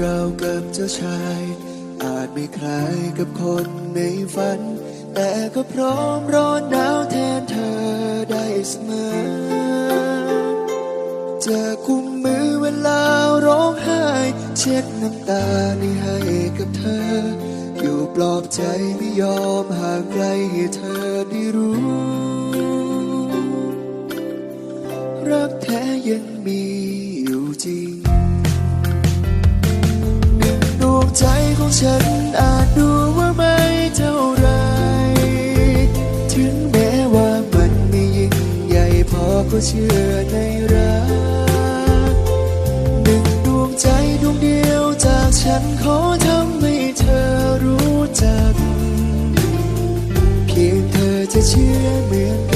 เรากับเจ้าชาย อาจไม่คล้ายกับคนในฝัน แต่ก็พร้อมร้อนหนาวแทนเธอได้เสมอ จะกุมมือเวลาร้องไห้ เช็ดน้ำตานี้ให้กับเธอ อยู่ปลอบใจไม่ยอมห่างไกลให้เธอได้รู้ รักแท้ยังมี ฉันอาจดูว่าไม่เท่าไร ถึงแม้ว่ามันไม่ยิ่งใหญ่พอก็เชื่อในรักหนึ่งดวงใจดวงเดียวจากฉันขอทำให้เธอรู้จัก เพียงเธอจะเชื่อเหมือน